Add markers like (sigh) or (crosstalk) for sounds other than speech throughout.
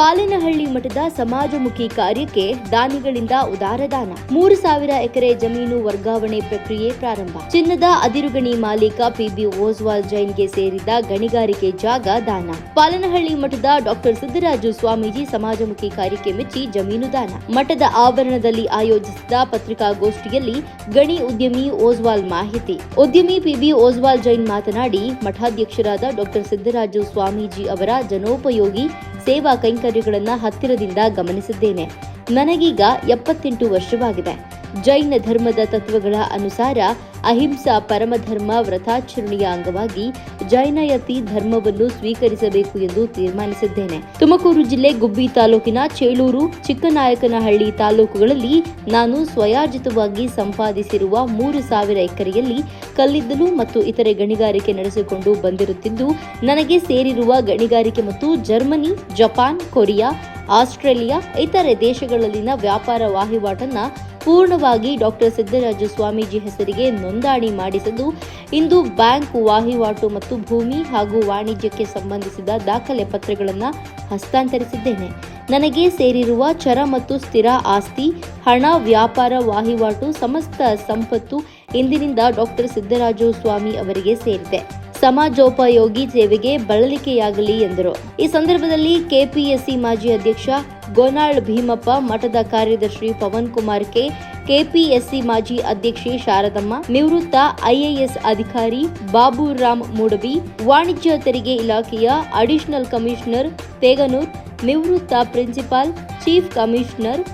ಪಾಲಿನಹಳ್ಳಿ ಮಠದ ಸಮಾಜಮುಖಿ ಕಾರ್ಯಕ್ಕೆ ದಾನಿಗಳಿಂದ ಉದಾರ ದಾನ. ಮೂರು ಸಾವಿರ ಎಕರೆ ಜಮೀನು ವರ್ಗಾವಣೆ ಪ್ರಕ್ರಿಯೆ ಪ್ರಾರಂಭ. ಚಿನ್ನದ ಅದಿರುಗಣಿ ಮಾಲೀಕ ಪಿಬಿ ಓಸ್ವಾಲ್ ಜೈನ್ಗೆ ಸೇರಿದ ಗಣಿಗಾರಿಕೆ ಜಾಗ ದಾನ. ಪಾಲನಹಳ್ಳಿ ಮಠದ ಡಾಕ್ಟರ್ ಸಿದ್ದರಾಜು ಸ್ವಾಮೀಜಿ ಸಮಾಜಮುಖಿ ಕಾರ್ಯಕ್ಕೆ ಮೆಚ್ಚಿ ಜಮೀನು ದಾನ. ಮಠದ ಆವರಣದಲ್ಲಿ ಆಯೋಜಿಸಿದ ಪತ್ರಿಕಾಗೋಷ್ಠಿಯಲ್ಲಿ ಗಣಿ ಉದ್ಯಮಿ ಓಸ್ವಾಲ್ ಮಾಹಿತಿ. ಉದ್ಯಮಿ ಪಿಬಿ ಓಸ್ವಾಲ್ ಜೈನ್ ಮಾತನಾಡಿ, ಮಠಾಧ್ಯಕ್ಷರಾದ ಡಾಕ್ಟರ್ ಸಿದ್ದರಾಜು ಸ್ವಾಮೀಜಿ ಅವರ ಜನೋಪಯೋಗಿ ಸೇವಾ ಕೈಂಕರ್ಯಗಳನ್ನು ಹತ್ತಿರದಿಂದ ಗಮನಿಸಿದ್ದೇನೆ. ನನಗೀಗ ಎಪ್ಪತ್ತೆಂಟು ವರ್ಷವಾಗಿದೆ. ಜೈನ ಧರ್ಮದ ತತ್ವಗಳ ಅನುಸಾರ ಅಹಿಂಸಾ ಪರಮಧರ್ಮ ವ್ರತಾಚರಣೆಯ ಅಂಗವಾಗಿ ಜೈನಯತಿ ಧರ್ಮವನ್ನು ಸ್ವೀಕರಿಸಬೇಕು ಎಂದು ತೀರ್ಮಾನಿಸಿದ್ದೇನೆ. ತುಮಕೂರು ಜಿಲ್ಲೆ ಗುಬ್ಬಿ ತಾಲೂಕಿನ ಚೇಳೂರು ಚಿಕ್ಕನಾಯಕನಹಳ್ಳಿ ತಾಲೂಕುಗಳಲ್ಲಿ ನಾನು ಸ್ವಯಾರ್ಜಿತವಾಗಿ ಸಂಪಾದಿಸಿರುವ ಮೂರು ಸಾವಿರ ಎಕರೆಯಲ್ಲಿ ಕಲ್ಲಿದ್ದಲು ಮತ್ತು ಇತರೆ ಗಣಿಗಾರಿಕೆ ನಡೆಸಿಕೊಂಡು ಬಂದಿರುತ್ತಿದ್ದು, ನನಗೆ ಸೇರಿರುವ ಗಣಿಗಾರಿಕೆ ಮತ್ತು ಜರ್ಮನಿ, ಜಪಾನ್, ಕೊರಿಯಾ, ಆಸ್ಟ್ರೇಲಿಯಾ, ಇತರೆ ದೇಶಗಳಲ್ಲಿನ ವ್ಯಾಪಾರ ವಹಿವಾಟನ್ನ ಪೂರ್ಣವಾಗಿ ಡಾಕ್ಟರ್ ಸಿದ್ದರಾಜ ಸ್ವಾಮೀಜಿ ಹೆಸರಿಗೆ ನೋಂದಣಿ ಮಾಡಿಸಲು ಇಂದು ಬ್ಯಾಂಕ್ ವಹಿವಾಟು ಮತ್ತು ಭೂಮಿ ಹಾಗೂ ವಾಣಿಜ್ಯಕ್ಕೆ ಸಂಬಂಧಿಸಿದ ದಾಖಲೆ ಪತ್ರಗಳನ್ನು ಹಸ್ತಾಂತರಿಸಿದ್ದೇನೆ. ನನಗೆ ಸೇರಿರುವ ಚರ ಮತ್ತು ಸ್ಥಿರ ಆಸ್ತಿ, ಹಣ, ವ್ಯಾಪಾರ ವಹಿವಾಟು, ಸಮಸ್ತ ಸಂಪತ್ತು ಇಂದಿನಿಂದ ಡಾಕ್ಟರ್ ಸಿದ್ದರಾಜು ಸ್ವಾಮಿ ಅವರಿಗೆ ಸೇರಿದೆ. ಸಮಾಜೋಪಯೋಗಿ ಸೇವೆಗೆ ಬಳಲಿಕೆಯಾಗಲಿ ಎಂದರು. ಈ ಸಂದರ್ಭದಲ್ಲಿ ಕೆಪಿಎಸ್ಸಿ ಮಾಜಿ ಅಧ್ಯಕ್ಷ ಗೋನಾಳ್ ಭೀಮಪ್ಪ, ಮಠದ ಕಾರ್ಯದರ್ಶಿ ಪವನ್ ಕುಮಾರ್ ಕೆ, ಕೆಪಿಎಸ್ಸಿ ಮಾಜಿ ಅಧ್ಯಕ್ಷೆ ಶಾರದಮ್ಮ, ನಿವೃತ್ತ ಐಎಎಸ್ ಅಧಿಕಾರಿ ಬಾಬುರಾಮ್ ಮೂಡಬಿ ವಾಣಿಜ್ಯ ತೆರಿಗೆ ಇಲಾಖೆಯ ಅಡಿಷನಲ್ ಕಮಿಷನರ್ ತೇಗನೂರ್, ನಿವೃತ್ತ principal chief commissioner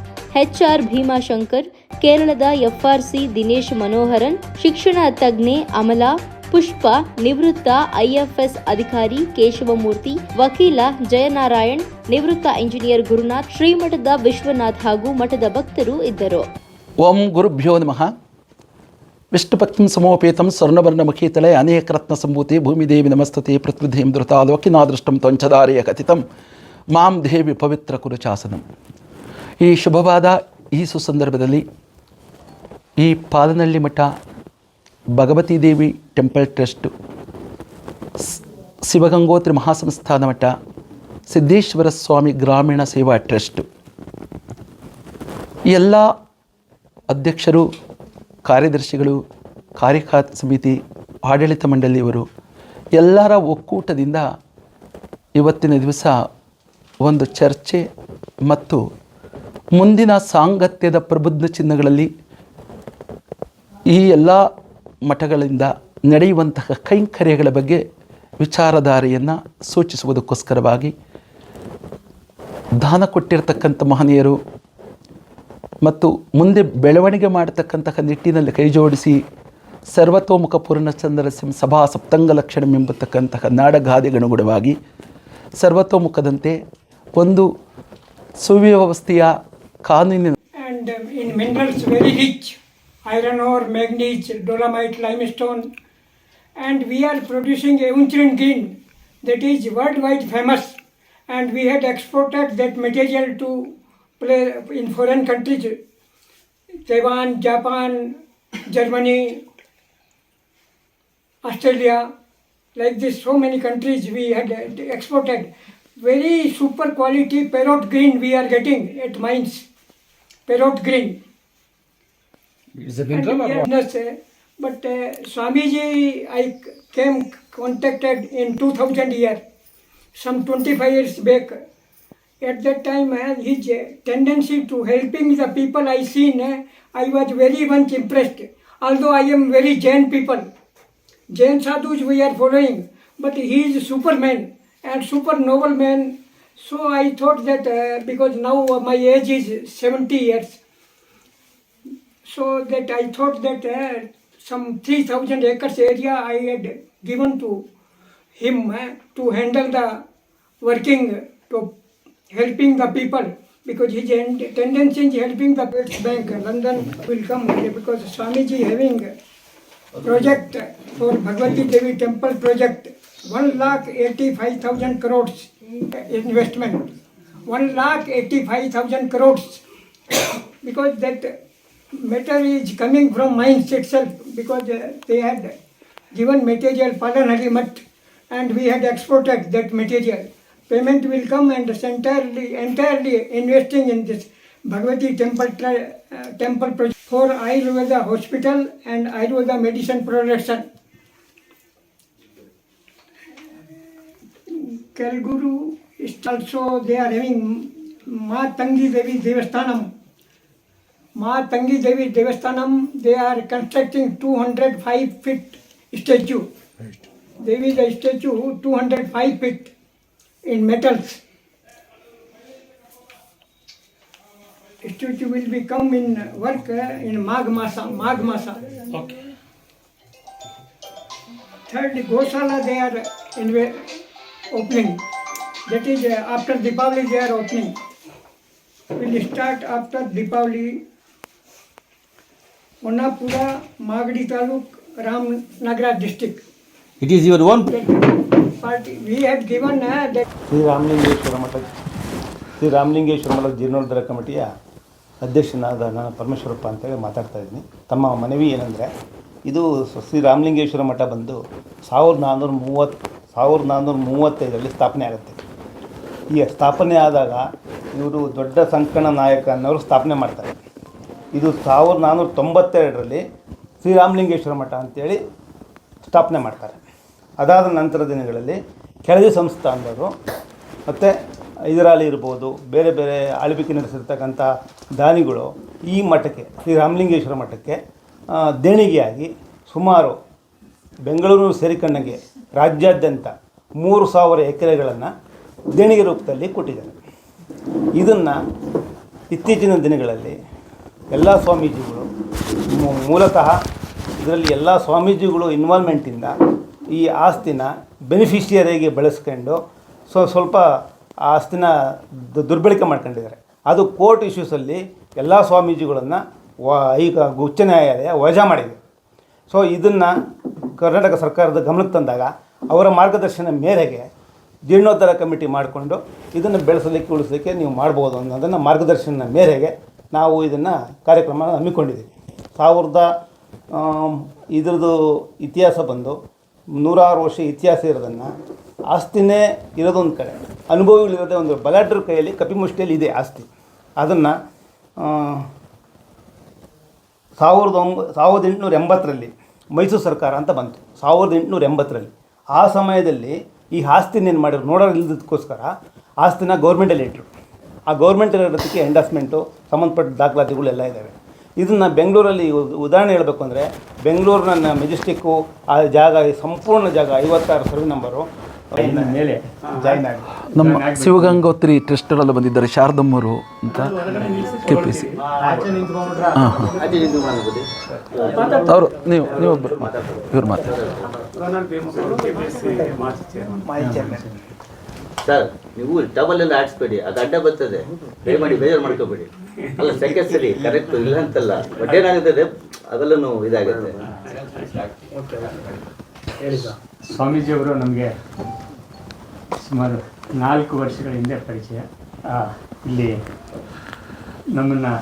HR Bhimashankar, ಕೇರಳದ ಎಫ್ಆರ್ಸಿ ದಿನೇಶ್ ಮನೋಹರನ್, ಶಿಕ್ಷಣ ತಜ್ಞೆ ಅಮಲಾ ಪುಷ್ಪ, ನಿವೃತ್ತ ಐಎಫ್ಎಸ್ ಅಧಿಕಾರಿ ಕೇಶವಮೂರ್ತಿ, ವಕೀಲ ಜಯನಾರಾಯಣ್, ನಿವೃತ್ತ ಇಂಜಿನಿಯರ್ ಗುರುನಾಥ್, ಶ್ರೀಮಠದ ವಿಶ್ವನಾಥ್ ಹಾಗೂ ಮಠದ ಭಕ್ತರು ಇದ್ದರು. ಓಂ ಗುರುಭ್ಯೋ ನಮಃ. ವಿಷ್ಣುಪತ್ನಿ ಸಮೋಪೇತಂ ಸ್ವರ್ಣವರ್ಣಮುಖೀತಲೆ ಅನೇಕ ರತ್ನ ಸಂಭೂತಿ ಭೂಮಿದೇವಿ ನಮಸ್ತತೆ ಪೃಥ್ವಿಧೀಂ ಧೃತಾಲೋಕಿನಾದೃಷ್ಟಂ ತ್ವಂಚದಾರಿಯ ಕಥಿತಂ. ಮಾಂ ದೇವಿ ಪವಿತ್ರ ಕುರುಚಾಸನಂ. ಈ ಶುಭವಾದ, ಈ ಸುಸಂದರ್ಭದಲ್ಲಿ ಈ ಪಾಲನಳ್ಳಿ ಮಠ ಭಗವತಿ ದೇವಿ ಟೆಂಪಲ್ ಟ್ರಸ್ಟ್, ಶಿವಗಂಗೋತ್ರಿ ಮಹಾಸಂಸ್ಥಾನ ಮಠ, ಸಿದ್ದೇಶ್ವರ ಸ್ವಾಮಿ ಗ್ರಾಮೀಣ ಸೇವಾ ಟ್ರಸ್ಟ್. ಎಲ್ಲ ಅಧ್ಯಕ್ಷರು, ಕಾರ್ಯದರ್ಶಿಗಳು ಕಾರ್ಯಕಾರ ಸಮಿತಿ, ಆಡಳಿತ ಮಂಡಳಿಯವರು ಎಲ್ಲರ ಒಕ್ಕೂಟದಿಂದ ಇವತ್ತಿನ ದಿವಸ ಒಂದು ಚರ್ಚೆ ಮತ್ತು ಮುಂದಿನ ಸಾಂಗತ್ಯದ ಪ್ರಬುದ್ಧ ಚಿಹ್ನೆಗಳಲ್ಲಿ ಈ ಎಲ್ಲ ಮಠಗಳಿಂದ ನಡೆಯುವಂತಹ ಕೈಂಕರ್ಯಗಳ ಬಗ್ಗೆ ವಿಚಾರಧಾರೆಯನ್ನು ಸೂಚಿಸುವುದಕ್ಕೋಸ್ಕರವಾಗಿ ದಾನ ಕೊಟ್ಟಿರತಕ್ಕಂಥ ಮಹನೀಯರು ಮತ್ತು ಮುಂದೆ ಬೆಳವಣಿಗೆ ಮಾಡತಕ್ಕಂತಹ ನಿಟ್ಟಿನಲ್ಲಿ ಕೈಜೋಡಿಸಿ ಸರ್ವತೋಮುಖ ಪೂರ್ಣಚಂದ್ರ ಸಿಂ ಸಭಾ ಸಪ್ತಂಗ ಲಕ್ಷಣಂ ಎಂಬತಕ್ಕಂತಹ ನಾಡಗಾದೆಗನುಗುಣವಾಗಿ ಸರ್ವತೋಮುಖದಂತೆ ಒಂದು ಸುವ್ಯವಸ್ಥೆಯ ಕಾನೂನಿನ iron ore manganese dolomite limestone. And we are producing a Unchrin green that is worldwide famous. And we had exported that material to play in foreign countries. Taiwan Japan Germany Australia. Like this so many countries we had exported. Very super quality parrot green we are getting at mines. Parrot green but uh, Swamiji, I came contacted in 2000 year, some 25 years back. At that time, uh, his uh, tendency to helping the people I seen, uh, I was very much impressed. Although I am very Jain people, Jain sadhus we are following, but he is superman and super noble man. So I thought that uh, because now uh, my age is 70 years, so that I thought that uh, some 3000 acres area I had given to him uh, to handle the working to helping the people because his end- tendency is helping the States Bank. London will come because Swamiji having project for Bhagwati Devi temple project 1 lakh 85,000 crores investment. 1 lakh 85,000 crores. (coughs) Because that matter is coming from mines itself because uh, they had given material Palanhali Mutt and we had exported that material payment will come and entirely, entirely investing in this Bhagavati temple, uh, temple project for Ayurveda hospital and Ayurveda medicine production. Kalguru is also, they are having Ma Tangi Devi Devasthanam. माँ तंगी देवी देवस्थान they are constructing 205 five feet statue Devi the statue two hundred five feet in metals statue will be come in work in Magha मासा माघ मासा third गौशाला they are in opening that is after Deepavali they are opening will start after Deepavali Onapura, Magadi taluk Ramnagar district. It is your own we had given uh, that Sriramalingeshwara ಮಠ ಶ್ರೀರಾಮಲಿಂಗೇಶ್ವರ ಮಠದ ಜೀರ್ಣೋದ್ಧಾರ ಕಮಿಟಿಯ ಅಧ್ಯಕ್ಷನಾದ ನಾನು ಪರಮೇಶ್ವರಪ್ಪ ಅಂತೇಳಿ ಮಾತಾಡ್ತಾ ಇದ್ದೀನಿ. ತಮ್ಮ ಮನವಿ ಏನಂದರೆ ಇದು ಶ್ರೀ ರಾಮಲಿಂಗೇಶ್ವರ ಮಠ ಬಂದು ಸಾವಿರದ ನಾನ್ನೂರ ಮೂವತ್ತು ಸಾವಿರದ ನಾನ್ನೂರ ಮೂವತ್ತೈದರಲ್ಲಿ ಸ್ಥಾಪನೆ ಆಗುತ್ತೆ. ಈ ಸ್ಥಾಪನೆ ಆದಾಗ ಇವರು ದೊಡ್ಡ ಸಂಕಣ ನಾಯಕ ಅನ್ನೋರು ಸ್ಥಾಪನೆ ಮಾಡ್ತಾರೆ. ಇದು ಸಾವಿರದ ನಾನ್ನೂರ ತೊಂಬತ್ತೆರಡರಲ್ಲಿ ಶ್ರೀರಾಮಲಿಂಗೇಶ್ವರ ಮಠ ಅಂತೇಳಿ ಸ್ಥಾಪನೆ ಮಾಡ್ತಾರೆ. ಅದಾದ ನಂತರ ದಿನಗಳಲ್ಲಿ ಕೆಳದಿ ಸಂಸ್ಥಾನದವರು ಮತ್ತು ಇದರಲ್ಲಿ ಇರ್ಬೋದು, ಬೇರೆ ಬೇರೆ ಆಳ್ವಿಕೆ ನಡೆಸಿರ್ತಕ್ಕಂಥ ದಾನಿಗಳು ಈ ಮಠಕ್ಕೆ, ಶ್ರೀರಾಮಲಿಂಗೇಶ್ವರ ಮಠಕ್ಕೆ ದೇಣಿಗೆಯಾಗಿ ಸುಮಾರು ಬೆಂಗಳೂರು ಸೇರಿಕೊಂಡಂಗೆ ರಾಜ್ಯಾದ್ಯಂತ ಮೂರು ಸಾವಿರ ಎಕರೆಗಳನ್ನು ದೇಣಿಗೆ ರೂಪದಲ್ಲಿ ಕೊಟ್ಟಿದ್ದಾರೆ. ಇದನ್ನು ಇತ್ತೀಚಿನ ದಿನಗಳಲ್ಲಿ ಎಲ್ಲ ಸ್ವಾಮೀಜಿಗಳು ಮೂಲತಃ ಇದರಲ್ಲಿ ಎಲ್ಲ ಸ್ವಾಮೀಜಿಗಳು ಇನ್ವಾಲ್ವ್ಮೆಂಟಿಂದ ಈ ಆಸ್ತಿನ ಬೆನಿಫಿಷಿಯರಿಗೆ ಬಳಸ್ಕೊಂಡು ಸೊ ಸ್ವಲ್ಪ ಆ ಆಸ್ತಿನ ದುರ್ಬಳಕೆ ಮಾಡ್ಕೊಂಡಿದ್ದಾರೆ. ಅದು ಕೋರ್ಟ್ ಇಶ್ಯೂಸಲ್ಲಿ ಎಲ್ಲ ಸ್ವಾಮೀಜಿಗಳನ್ನು ಈಗ ಉಚ್ಚ ನ್ಯಾಯಾಲಯ ವಜಾ ಮಾಡಿದೆ. ಸೊ ಇದನ್ನು ಕರ್ನಾಟಕ ಸರ್ಕಾರದ ಗಮನಕ್ಕೆ ತಂದಾಗ ಅವರ ಮಾರ್ಗದರ್ಶನ ಮೇರೆಗೆ ಜೀರ್ಣೋದ್ಧಾರ ಕಮಿಟಿ ಮಾಡಿಕೊಂಡು ಇದನ್ನು ಬೆಳೆಸಲಿಕ್ಕೆ ಉಳಿಸಲಿಕ್ಕೆ ನೀವು ಮಾಡ್ಬೋದು ಅನ್ನೋದನ್ನು ಮಾರ್ಗದರ್ಶನ ಮೇರೆಗೆ ನಾವು ಇದನ್ನು ಕಾರ್ಯಕ್ರಮ ಹಮ್ಮಿಕೊಂಡಿದ್ದೀವಿ. ಸಾವಿರದ ಇದ್ರದ್ದು ಇತಿಹಾಸ ಬಂದು ನೂರಾರು ವರ್ಷ ಇತಿಹಾಸ ಇರೋದನ್ನು ಆಸ್ತಿನೇ ಇರೋದೊಂದು ಕಡೆ. ಅನುಭವಗಳಿರೋದೇ ಒಂದು ಬಲಾಢ್ರ ಕೈಯಲ್ಲಿ ಕಪಿಮುಷ್ಟಿಯಲ್ಲಿ ಇದೆ ಆಸ್ತಿ. ಅದನ್ನು ಸಾವಿರದ ಒಂಬ, ಸಾವಿರದ ಎಂಟುನೂರ ಎಂಬತ್ತರಲ್ಲಿ ಮೈಸೂರು ಸರ್ಕಾರ ಅಂತ ಬಂತು. ಸಾವಿರದ ಎಂಟುನೂರ ಎಂಬತ್ತರಲ್ಲಿ. ಆ ಸಮಯದಲ್ಲಿ ಈ ಆಸ್ತಿನ ಏನು ಮಾಡಿದ್ರು? ನೋಡೋರು ಇಲ್ಲದಕ್ಕೋಸ್ಕರ ಆಸ್ತಿನ ಗೌರ್ಮೆಂಟಲ್ಲಿ ಇಟ್ಟರು ಆ ಗೌರ್ಮೆಂಟ್ ಇರೋದಕ್ಕೆ ಎಂಡಾಸ್ಮೆಂಟು ಸಂಬಂಧಪಟ್ಟ ದಾಖಲಾತಿಗಳೆಲ್ಲ ಇದ್ದಾವೆ ಇದನ್ನು ಬೆಂಗಳೂರಲ್ಲಿ ಉದಾಹರಣೆ ಹೇಳಬೇಕು ಅಂದರೆ ಬೆಂಗಳೂರಿನ ಮೆಜೆಸ್ಟಿಕ್ಕು ಆ ಜಾಗ ಈ ಸಂಪೂರ್ಣ ಜಾಗ ಐವತ್ತಾರು ಸರ್ವೆ ನಂಬರು ಮೇಲೆ. ಜಾಯಿನ್ ಆಗಿದೆ ನಮ್ಮ ಶಿವಗಂಗೋತ್ರಿ ಟ್ರಸ್ಟರೆಲ್ಲ ಬಂದಿದ್ದಾರೆ ಶಾರದಮ್ಮರು ಅಂತ ಕೆ ಪಿ ಸಿ ಹಾಂ ಹಾಂ. ಅವರು ನೀವು ನೀವೊಬ್ಬರು ಇವ್ರು ಮಾತಾಡಿ ಸರ್, ನೀವು ಡಬಲ್ ಎಲ್ಲ ಆಡಿಸ್ಬೇಡಿ ಅದು ಅಡ್ಡ ಬರ್ತದೆ. ಮಾಡಿ ಬೇಜಾರು ಮಾಡ್ಕೋಬೇಡಿ. ಅಲ್ಲ ಸೆಕೆ ಸರಿ ಕರೆಕ್ಟ್ ಇಲ್ಲ ಅಂತಲ್ಲ. ಬಟ್ ಏನಾಗುತ್ತದೆ ಅದೆಲ್ಲನೂ ಇದಾಗುತ್ತೆ. ಸ್ವಾಮೀಜಿಯವರು ನಮಗೆ ಸುಮಾರು ನಾಲ್ಕು ವರ್ಷಗಳ ಹಿಂದೆ ಪರಿಚಯ. ಇಲ್ಲಿ ನಮ್ಮನ್ನು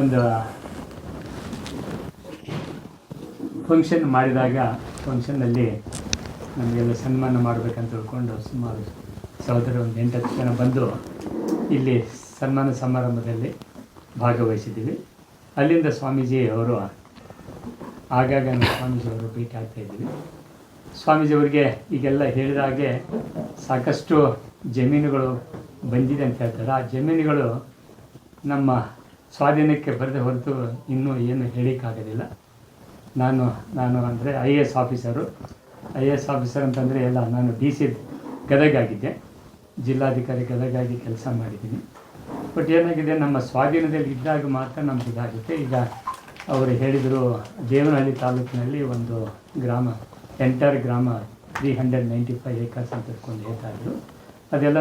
ಒಂದು ಫಂಕ್ಷನ್ ಮಾಡಿದಾಗ ಫಂಕ್ಷನ್ನಲ್ಲಿ ನಮಗೆಲ್ಲ ಸನ್ಮಾನ ಮಾಡಬೇಕಂತ ತಿಳ್ಕೊಂಡು ಸುಮಾರು ಸಹೋದರ ಒಂದು ಎಂಟತ್ತು ಜನ ಬಂದು ಇಲ್ಲಿ ಸನ್ಮಾನ ಸಮಾರಂಭದಲ್ಲಿ ಭಾಗವಹಿಸಿದ್ದೀವಿ. ಅಲ್ಲಿಂದ ಸ್ವಾಮೀಜಿ ಅವರು ಆಗಾಗ ಸ್ವಾಮೀಜಿಯವರು ಭೇಟಿ ಆಗ್ತಾ ಇದ್ದೀವಿ. ಸ್ವಾಮೀಜಿಯವರಿಗೆ ಈಗೆಲ್ಲ ಹೇಳಿದ ಹಾಗೆ ಸಾಕಷ್ಟು ಜಮೀನುಗಳು ಬಂದಿದೆ ಅಂತ ಹೇಳ್ತಾರೆ. ಆ ಜಮೀನುಗಳು ನಮ್ಮ ಸ್ವಾಧೀನಕ್ಕೆ ಬರದೆ ಹೊರತು ಇನ್ನೂ ಏನು ಹೇಳಿಕ್ಕಾಗೋದಿಲ್ಲ ನಾನು ನಾನು ಅಂದರೆ I A S officer. I A S officer ಅಂತಂದರೆ ಎಲ್ಲ ನಾನು ಡಿ ಸಿ ಗದಗಾಗಿದ್ದೆ. ಜಿಲ್ಲಾಧಿಕಾರಿ ಗದಗಾಗಿ ಕೆಲಸ ಮಾಡಿದ್ದೀನಿ. ಬಟ್ ಏನಾಗಿದೆ, ನಮ್ಮ ಸ್ವಾಧೀನದಲ್ಲಿ ಇದ್ದಾಗ ಮಾತ್ರ ನಮ್ಗೆ ಇದಾಗುತ್ತೆ. ಈಗ ಅವರು ಹೇಳಿದರು, ದೇವನಹಳ್ಳಿ ತಾಲೂಕಿನಲ್ಲಿ ಒಂದು ಗ್ರಾಮ, ಎಂಟರ್ ಗ್ರಾಮ three hundred ninety five acres ಅಂತ ಹೇಳ್ತಾ ಇದ್ರು. ಅದೆಲ್ಲ